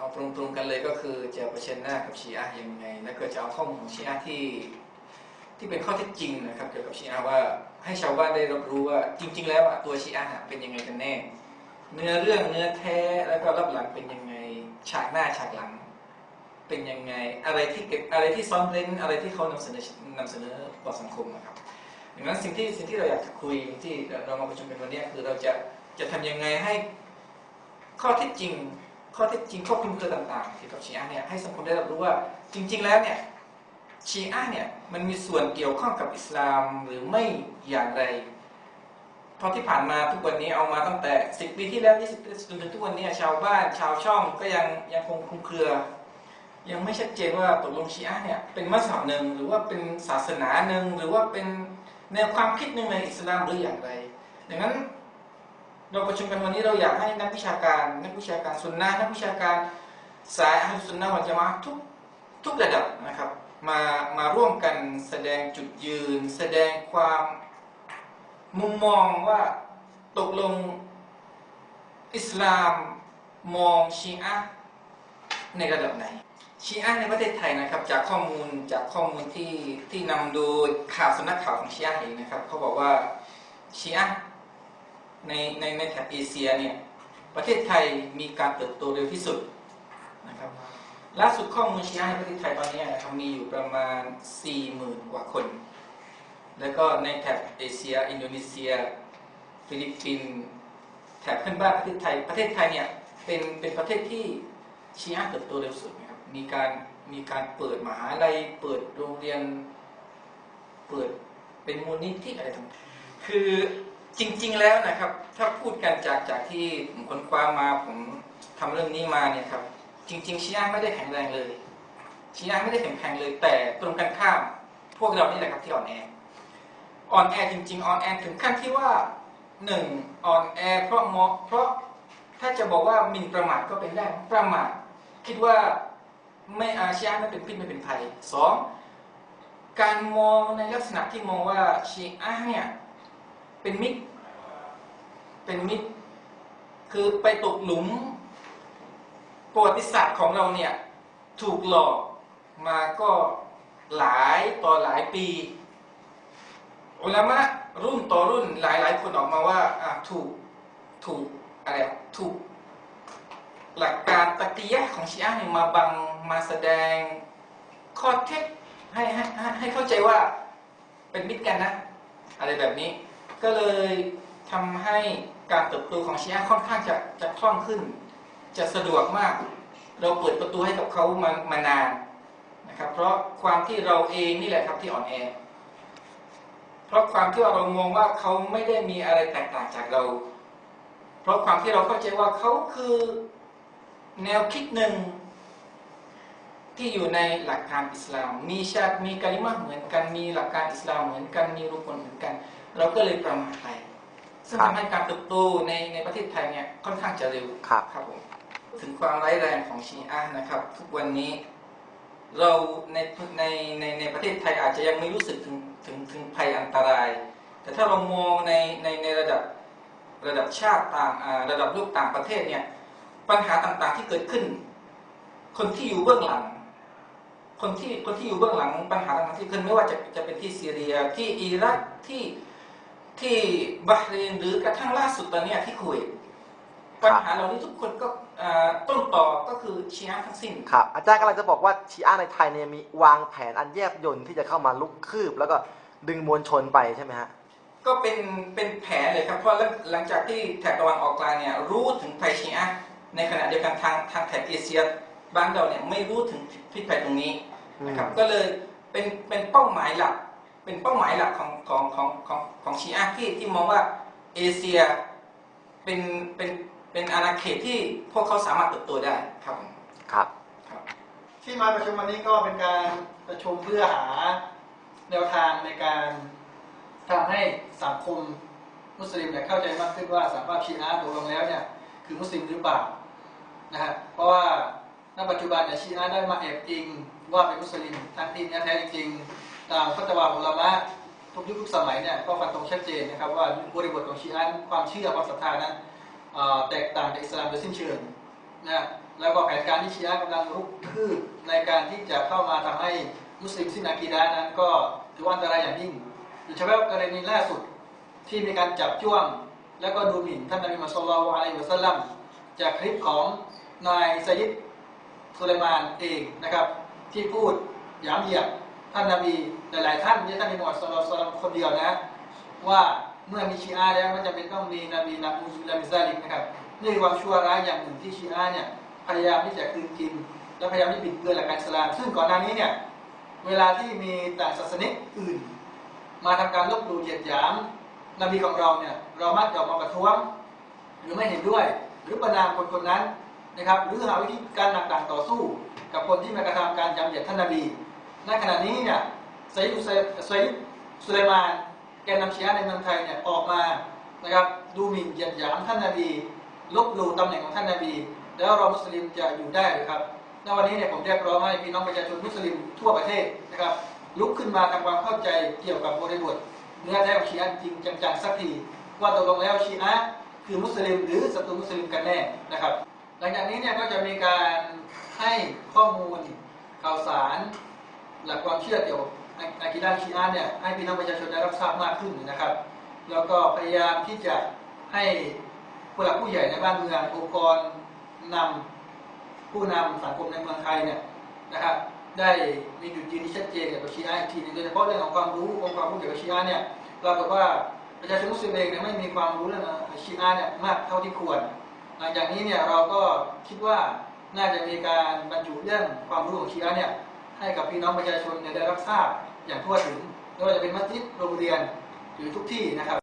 เอาตรงๆกันเลยก็คือจะเผชิญหน้ากับชีอะห์ยังไง แล้วก็จะเอาข้อมูลของชีอะห์ที่ที่เป็นข้อเท็จจริงนะครับเกี่ยวกับชีอะห์ว่าให้ชาวบ้านได้รับรู้ว่าจริง ๆ แล้วอะตัวชีอะห์เป็นยังไงกันแน่ เนื้อเรื่องเนื้อแท้แล้วก็รับหลังเป็นยังไงฉากหน้าฉากหลัง เป็นยังไงอะไรที่เก็บอะไรที่ซ่อนเร้นอะไรที่เขานำเสนอนำเสนอต่อสังคมนะครับดังนั้นสิ่งที่สิ่งที่เราอยากจะคุยที่เรามาประชุมกันวันนี้คือเราจะจะทำยังไงให้ข้อเท็จจริง ข้อเท็จจริงข้อคลุมเครือต่างๆเกี่ยวกับชีอะเนี่ยให้สังคมได้รับรู้ว่าจริง ๆ แล้วเนี่ยชีอะเนี่ยมันมีส่วนเกี่ยวข้องกับอิสลามหรือไม่อย่างไรเพราะที่ผ่านมาทุกวันนี้เอามาตั้งแต่10ปีที่แล้ว20ปีจนถึงทุกวันนี้ชาวบ้านชาวช่องก็ยังยังคงคลุมเครือ ยังไม่ชัดเจนว่าตกลงชีอะเนี่ยเป็นมัสยิดหนึ่งหรือว่าเป็นศาสนาหนึ่งหรือว่าเป็นแนวความคิดหนึ่งในอิสลามหรืออย่างไรดังนั้น เราประชุมกันวันนี้เราอยากให้นักวิชาการ นักวิชาการสุนนะนักวิชาการสายอัลสุนนะวัลจามะห์ทุกทุกระดับนะครับมามาร่วมกันแสดงจุดยืน แสดงความมุมมองว่าตกลงอิสลามมองชีอะในระดับไหน ชีอะในประเทศไทยนะครับจากข้อมูลจากข้อมูลที่ที่นำโดยข่าวสำนักข่าวของชีอะเองนะครับเขาบอกว่าชีอะ ในในในแถบเอเชียเนี่ยประเทศไทยมีการเติบโตเร็วที่สุดนะครับล่าสุดข้อมูลชีอะห์ในประเทศไทยตอนนี้นะครับมีอยู่ประมาณ 40,000 กว่าคน แล้วก็ในแถบเอเชีย อินโดนีเซีย ฟิลิปปินส์แถบเพื่อนบ้านประเทศไทยประเทศไทยเนี่ยเป็นเป็นประเทศที่ชีอะห์เติบโตเร็วสุดนะครับมีการมีการเปิดมหาลัยเปิดโรงเรียน เปิดเป็นมูลนิธิอะไรต่างๆคือ จริง ๆ แล้วนะครับ ถ้าพูดกันจากจากที่ผมค้นคว้ามาผมทำเรื่องนี้มาเนี่ยครับ จริง ๆชีอะห์ไม่ได้แข็งแรงเลยชีอะห์ไม่ได้แข็งแรงเลย แต่ตรงกันข้าม พวกเรานี่แหละครับที่อ่อนแออ่อนแอจริงๆอ่อนแอถึงขั้นที่ว่าหนึ่งอ่อนแอเพราะมอเพราะถ้าจะบอกว่ามินประมาทก็เป็นได้ประมาทคิดว่าไม่อาชีอะห์ไม่เป็นพิษไม่เป็นภัยสองการมองในลักษณะที่มองว่าชีอะห์เนี่ย เป็นมิตร เป็นมิตร คือไปตกหลุมประวัติศาสตร์ของเราเนี่ยถูกหลอกมาก็หลายต่อหลายปีอุลามะรุ่นต่อรุ่นหลายหลายคนออกมาว่าถูกถูกอะไรถูก หลักการตะกียะของชีอะห์เนี่ยมาบังมาแสดงข้อเท็จให้ให้ให้ให้เข้าใจว่าเป็นมิตรกันนะ อะไรแบบนี้ ก็เลยทำให้การเติบโตของชีอะค่อนข้างจะจะคล่องขึ้น จะสะดวกมาก เราเปิดประตูให้กับเขามามานานนะครับ เพราะความที่เราเองนี่แหละครับที่อ่อนแอ เพราะความที่ว่าเรามองว่าเขาไม่ได้มีอะไรแตกต่างจากเรา เพราะความที่เราเข้าใจว่าเขาคือแนวคิดหนึ่งที่อยู่ในหลักการอิสลาม มีชาติมีกะลิมะเหมือนกัน มีหลักการอิสลามเหมือนกัน มีรุกลเหมือนกัน เราก็เลยประมาทไปซึ่งครับทำให้การเติบโตในในประเทศไทยเนี่ยค่อนข้างจะเร็วครับครับผมถึงความร้ายแรงของชีอะห์นะครับ ทุกวันนี้ เราในในในในประเทศไทยอาจจะยังไม่รู้สึกถึงถึงถึงภัยอันตราย แต่ถ้าเรามองในในในระดับระดับชาติต่างอ่าระดับโลกต่างประเทศเนี่ยปัญหาต่างๆที่เกิดขึ้น คนที่อยู่เบื้องหลัง คนที่คนที่อยู่เบื้องหลังปัญหาต่างๆที่เกิดขึ้นไม่ว่าจะจะเป็นที่ซีเรียที่อิรักที่ ที่บาห์เรนหรือกระทั่งล่าสุดตอนเนี้ยที่คุวตปัญหาเหล่านี้ทุกคนก็เอ่อต้นต่อก็คือชีอะห์ทั้งสิ้นครับอาจารย์กำลังจะบอกว่าชีอะห์ในไทยเนี่ยมีวางแผนอันแยบยลที่จะเข้ามาลุกคืบ แล้วก็ดึงมวลชนไปใช่ไหมฮะก็เป็นเป็นแผนเลยครับเพราะหลังจากที่แถบตะวันออกกลางเนี่ยรู้ถึงภัยชีอะห์ในขณะเดียวกันทางทางแถบเอเชียบ้านเราเนี่ยไม่รู้ถึงพิษภัยตรงนี้นะครับอืมก็เลยเป็นเป็นเป้าหมายหลัก เป็นเป้าหมายหลักของของของของของชีอะห์ที่ที่มองว่าเอเชียเป็นเป็นเป็นอาณาเขตที่พวกเขาสามารถเติบโตได้ครับผมครับครับ ที่มาประชุมวันนี้ก็เป็นการประชุมเพื่อหาแนวทางในการทำให้สังคมมุสลิมเนี่ยเข้าใจมากขึ้นว่าสภาพชีอะห์ตกลงแล้วเนี่ยคือมุสลิมหรือเปล่านะฮะเพราะว่าณปัจจุบันเนี่ยชีอะห์ได้มาแอบอิงว่าเป็นมุสลิมทั้งที่เนี่ยแท้จริงๆ ตามฟัตวาอุลามะทุกยุคทุกสมัยเนี่ยก็ฟันธงชัดเจนนะครับว่าบริบทของชีอะห์ความเชื่อความศรัทธานั้นแตกต่างจากอิสลามโดยสิ้นเชิงนะแล้วก็แผนการที่ชีอะห์กำลังรุกคืบในการที่จะเข้ามาทำให้มุสลิมสิ้นอากีดะห์นั้น ก็ถือว่าอันตรายอย่างยิ่งโดยเฉพาะกรณีล่าสุดที่มีการจับจ้วง แล้วก็ดูหมิ่นท่านนบีมุฮัมมัดศ็อลลัลลอฮุอะลัยฮิวะซัลลัมจากคลิปของนายไซยิดสุไลมานเองนะครับ ที่พูดหยามเหยียด ท่านนบีหลาย ๆ ท่านไม่ใช่ท่านนบีมุฮัมมัดศ็อลลัลลอฮุอะลัยฮิวะซัลลัมคนเดียวนะ ว่าเมื่อมีชีอะห์แล้วมันจะเป็นต้องมีนบีนับมูซุลามิซาลิกนะครับนี่ความชั่วร้ายอย่างหนึ่งที่ชีอะเนี่ยพยายามที่จะคืนกิน และพยายามที่บิดเบือนหลักการอิสลาม ซึ่งก่อนหน้านี้เนี่ยเวลาที่มีต่างศาสนิกอื่น มาทำการลบหลู่เหยียดหยามนบีของเราเนี่ยเรามักจะมาประท้วงหรือไม่เห็นด้วย หรือประนามคนคนนั้นนะครับ หรือหาวิธีการต่างๆต่อสู้ กับคนที่มากระทำการยำเหยียดท่านนบี ในขณะนี้เนี่ยไซยิดอุไซไซยิดสุไลมานแกนนำชีอะห์ในเมืองไทยเนี่ยออกมานะครับดูหมิ่นเหยียดหยามท่านนบีลบหลู่ตำแหน่งของท่านนบี แล้วเรามุสลิมจะอยู่ได้หรือครับในวันนี้เนี่ยผมเรียกร้องให้พี่น้องประชาชนมุสลิมทั่วประเทศนะครับลุกขึ้นมาทำความเข้าใจเกี่ยวกับบริบทเนื้อแท้ของชีอะจริงจังๆสักทีว่าตกลงแล้วชีอะคือมุสลิมหรือศัตรูมุสลิมกันแน่นะครับ หลังจากนี้เนี่ยก็จะมีการให้ข้อมูลข่าวสาร หลักความเชื่อเกี่ยวกับอากีดาชีอะห์เนี่ยให้พี่น้องประชาชนได้รับทราบมากขึ้นนะครับ แล้วก็พยายามที่จะให้ผู้หลักผู้ใหญ่ในบ้านเมืององค์กรนำผู้นำสังคมในเมืองไทยเนี่ยนะครับได้มีจุดยืนที่ชัดเจนเกี่ยวกับชีอะห์อีกทีนึงโดยเฉพาะเรื่องของความรู้องค์ความรู้เกี่ยวกับชีอะห์เนี่ยปรากฏว่าประชาชนมุสลิมเองเนี่ยไม่มีความรู้เรื่องชีอะห์เนี่ยมากเท่าที่ควร หลังจากนี้เนี่ยเราก็คิดว่าน่าจะมีการบรรจุเรื่องความรู้ของชีอะห์เนี่ย ให้กับพี่น้องประชาชนได้รับทราบอย่างทั่วถึงไม่ว่าจะเป็นมัสยิดโรงเรียนหรือทุกที่นะครับ